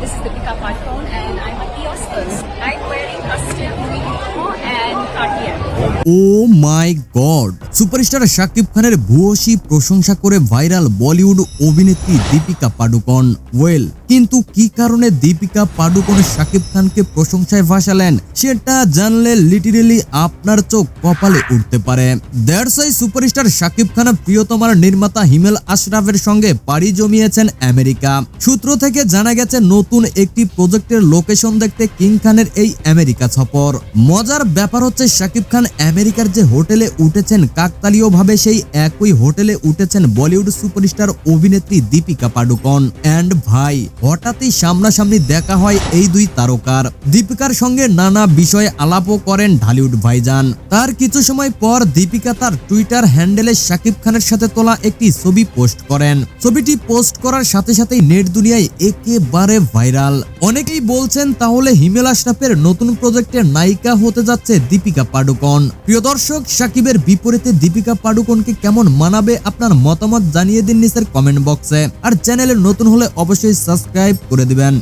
this is Deepika Padukone and I'm at the Oscars. I'm wearing custom Vuitton and Cartier. Oh my God superstar Shakib খানের ভূয়সী প্রশংসা করে viral Bollywood অভিনেত্রী Deepika Padukone. Well কিন্তু কি কারণে দীপিকা পাডুকন শাকিব খানকে প্রশংসায় ভাসালেন, সেটা জানলে লিটারেলি আপনার চোখ কপালে উঠতে পারে। ওয়াই সুপারস্টার শাকিব খান প্রিয়তমার নির্মাতা হিমেল আশরাফের সঙ্গে পাড়ি জমিয়েছেন আমেরিকা। সূত্র থেকে জানা গেছে, নতুন একটি প্রজেক্টের লোকেশন দেখতে কিং খানের এই আমেরিকা সফর। মজার ব্যাপার হচ্ছে শাকিব খান আমেরিকার যে হোটেলে উঠেছেন কাকতালীয় ভাবে সেই একই হোটেলে উঠেছেন বলিউড সুপারস্টার অভিনেত্রী দীপিকা পাডুকন। অ্যান্ড ভাই, হঠাৎই সামনাসামনি দেখা হয় এই দুই তারকার। দীপিকার সঙ্গে নানা বিষয়ে আলাপও করেন ঢালিউড ভাইজান। তার কিছু সময় পর দীপিকা তার টুইটার হ্যান্ডেলে শাকিব খানের সাথে তোলা একটি ছবি পোস্ট করেন। ছবিটি পোস্ট করার সাথে সাথেই নেট দুনিয়ায় একেবারে ভাইরাল। অনেকেই বলছেন, তাহলে হিমেল আশরাফের নতুন প্রজেক্টের নায়িকা হতে যাচ্ছে দীপিকা পাডুকন। প্রিয় দর্শক, সাকিবের বিপরীতে দীপিকা পাডুকোনকে কেমন মানাবে আপনার মতামত জানিয়ে দিন নিচের কমেন্ট বক্সে আর চ্যানেলে নতুন হলে অবশ্যই সাবস্ক্রাইব করে দিবেন।